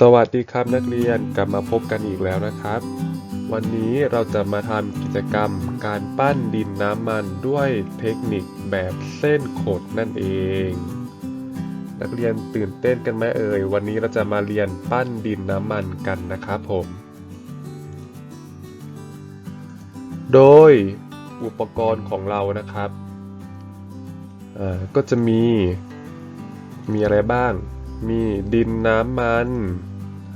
สวัสดีครับนักเรียนกลับมาพบกันอีกแล้วนะครับ วันนี้เราจะมาทำกิจกรรมการปั้นดินน้ำมันด้วยเทคนิคแบบเส้นขดนั่นเอง นักเรียนตื่นเต้นกันไหมเอ่ยวันนี้เราจะมาเรียนปั้นดินน้ำมันกันนะครับผม โดยอุปกรณ์ของเรานะครับก็จะมีมีอะไรบ้าง มีดินน้ำมัน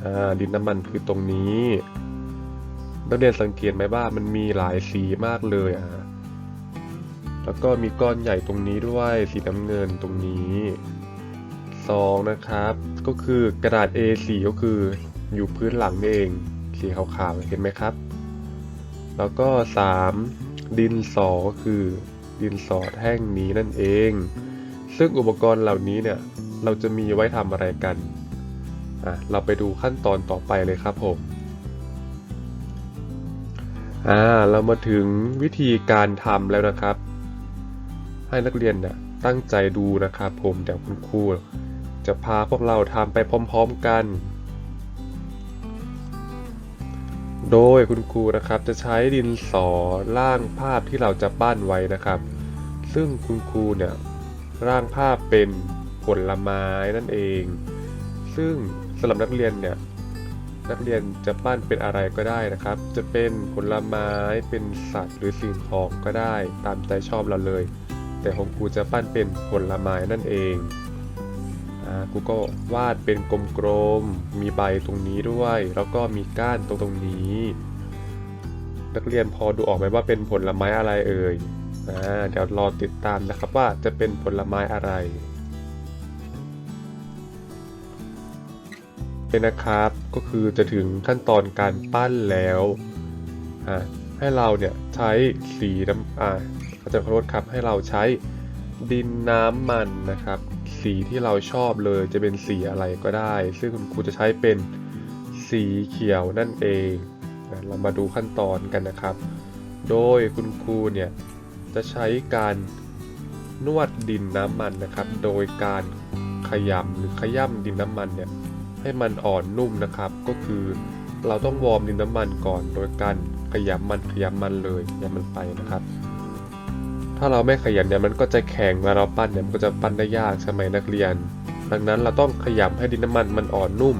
อ่าดินน้ำมันคือตรงนี้นักเรียนสังเกตไหมว่ามันมีหลายสีมากเลยอะแล้วก็มีก้อนใหญ่ตรงนี้ด้วยสีน้ำเงินตรงนี้สองนะครับ ก็คือกระดาษ A4 ก็คืออยู่พื้นหลังนี่เองสีขาวๆเห็นไหมครับ แล้วก็ 3. ดินสอก็คือดินสอแท่งนี้นั่นเอง ซึ่งอุปกรณ์เหล่านี้เนี่ย เราจะมีไว้ทำอะไรกันอะเราไปดูขั้นตอนต่อไปเลยครับผมอ่าเรามาถึงวิธีการทำแล้วนะครับ ให้นักเรียนเนี่ยตั้งใจดูนะครับผมเดี๋ยวคุณครูจะพาพวกเราทำไปพร้อมๆกัน โดยคุณครูนะครับจะใช้ดินสอร่างภาพที่เราจะปั้นไว้นะครับ ซึ่งคุณครูเนี่ยร่างภาพเป็น ผลไม้นั่นเอง ซึ่งสำหรับนักเรียนเนี่ยนักเรียนจะปั้นเป็นอะไรก็ได้นะครับ จะเป็นผลไม้เป็นสัตว์หรือสิ่งของก็ได้ตามใจชอบเราเลย แต่ของครูจะปั้นเป็นผลไม้นั่นเองครูก็วาดเป็นกลมๆ มีใบตรงนี้ด้วย แล้วก็มีก้านตรงตรงนี้ นักเรียนพอดูออกไหมว่าเป็นผลไม้อะไรเอ่ยอเดี๋ยวรอติดตามนะครับว่าจะเป็นผลไม้อะไร เป็นนะครับ ก็คือจะถึงขั้นตอนการปั้นแล้วให้เราเนี่ยใช้สีน้ำอ่าเขาจะขอโทษครับให้เราใช้ดินน้ำมันนะครับ สีที่เราชอบเลยจะเป็นสีอะไรก็ได้ ซึ่งคุณครูจะใช้เป็นสีเขียวนั่นเองเรามาดูขั้นตอนกันนะครับ โดยคุณครูเนี่ยจะใช้การนวดดินน้ำมันนะครับ โดยการขยำหรือขย่ำดินน้ำมันเนี่ย ให้มันอ่อนนุ่มนะครับ ก็คือเราต้องวอร์มดินน้ำมันก่อนโดยการขยำมันขยำมันเลยขยำมันไปนะครับ ถ้าเราไม่ขยำเนี่ยมันก็จะแข็งเวลาเราปั้นเนี่ยมันก็จะปั้นได้ยากใช่ไหมนักเรียน ดังนั้นเราต้องขยำให้ดินน้ำมันมันอ่อนนุ่ม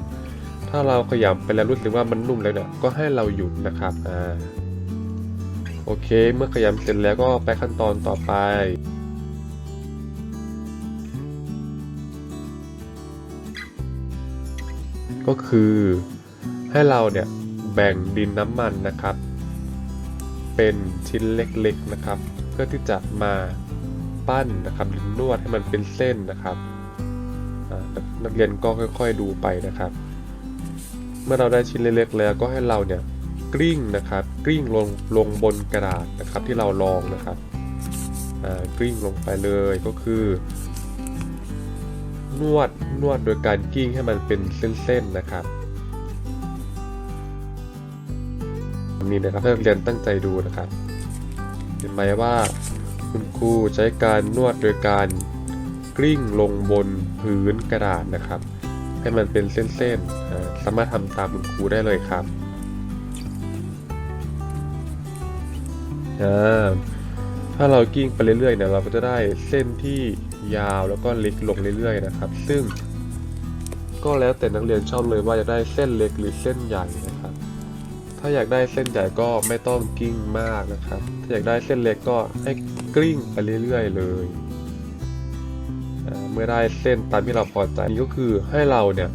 ถ้าเราขยำไปแล้วรู้สึกว่ามันนุ่มแล้วเนี่ยก็ให้เราหยุดนะครับอ่าโอเค เมื่อขยำเสร็จแล้วก็ไปขั้นตอนต่อไป ก็คือให้เราเนี่ยแบ่งดินน้ำมันนะครับ เป็นชิ้นเล็กๆนะครับ เพื่อที่จะมาปั้นนะครับหรือนวดให้มันเป็นเส้นนะครับนักเรียนก็ค่อย ๆดูไปนะครับ เมื่อเราได้ชิ้นเล็กๆแล้วก็ให้เราเนี่ยกลิ้งนะครับกลิ้งลงลงบนกระดาษนะครับที่เราลองนะครับกลิ้งลงไปเลยก็คือ นวดนวดโดยการกิ้งให้มันเป็นเส้นๆนะครับนี่นะครับให้นักเรียนตั้งใจดูนะครับ เห็นไหมว่าคุณครูใช้การนวดโดยการกลิ้งลงบนพื้นกระดาษนะครับ ให้มันเป็นเส้นๆสามารถทำตามคุณครูได้เลยครับอ่า ถ้าเรากิ้งไปเรื่อยๆเนี่ยเราก็จะได้เส้นที่ยาวแล้วก็เล็กลงเรื่อยๆนะครับ ซึ่ง ก็แล้วแต่นักเรียนชอบเลยว่าจะได้เส้นเล็กหรือเส้นใหญ่นะครับ ถ้าอยากได้เส้นใหญ่ก็ไม่ต้องกิ้งมากนะครับ ถ้าอยากได้เส้นเล็กก็ให้กลิ้งไปเรื่อย ๆ เลยเมื่อได้เส้นตามที่เราพอใจนี่ก็คือให้เราเนี่ย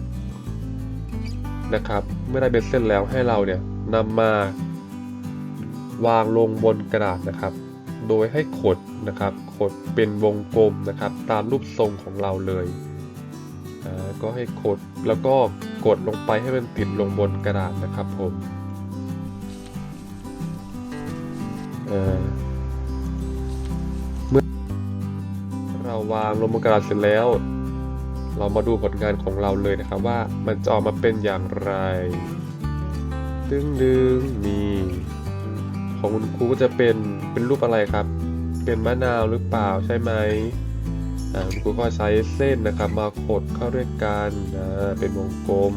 นะครับ เมื่อได้เป็นเส้นแล้วให้เราเนี่ยนำมาวางลงบนกระดาษนะครับ โดยให้ขดนะครับขดเป็นวงกลมนะครับ ตามรูปทรงของเราเลยอ่าก็ให้ขดแล้วก็กดลงไปให้มันติดลงบนกระดาษนะครับผมเมื่อเราวางลงบนกระดาษเสร็จแล้ว เรามาดูผลงานของเราเลยนะครับว่ามันจะออกมาเป็นอย่างไรดึงดึงๆนี่ ของคุณครูก็จะเป็นเป็นรูปอะไรครับ เป็นมะนาวหรือเปล่าใช่ไหมคุณครูก็ใช้เส้นนะครับ มาขดเข้าด้วยกันเป็นวงกลม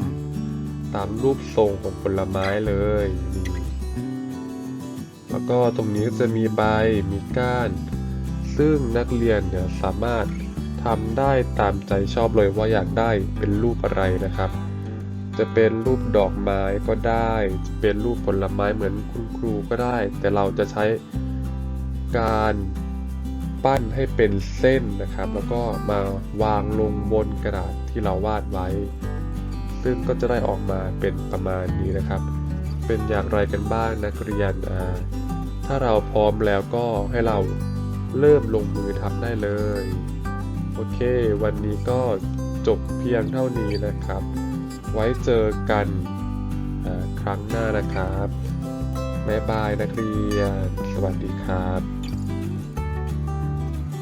ตามรูปทรงของผลไม้เลยนี่แล้วก็ตรงนี้ก็จะมีใบมีก้าน ซึ่งนักเรียนเนี่ยสามารถทำได้ตามใจชอบเลยว่าอยากได้เป็นรูปอะไรนะครับ จะเป็นรูปดอกไม้ก็ได้ จะเป็นรูปผลไม้เหมือนคุณครูก็ได้ แต่เราจะใช้การปั้นให้เป็นเส้นนะครับ แล้วก็มาวางลงบนกระดาษที่เราวาดไว้ ซึ่งก็จะได้ออกมาเป็นประมาณนี้นะครับ เป็นอย่างไรกันบ้างนักเรียนถ้าเราพร้อมแล้วก็ให้เราเริ่มลงมือทำได้เลย โอเค วันนี้ก็จบเพียงเท่านี้นะครับ ไว้เจอกันครั้งหน้านะครับบ๊ายบายนักเรียน สวัสดีครับ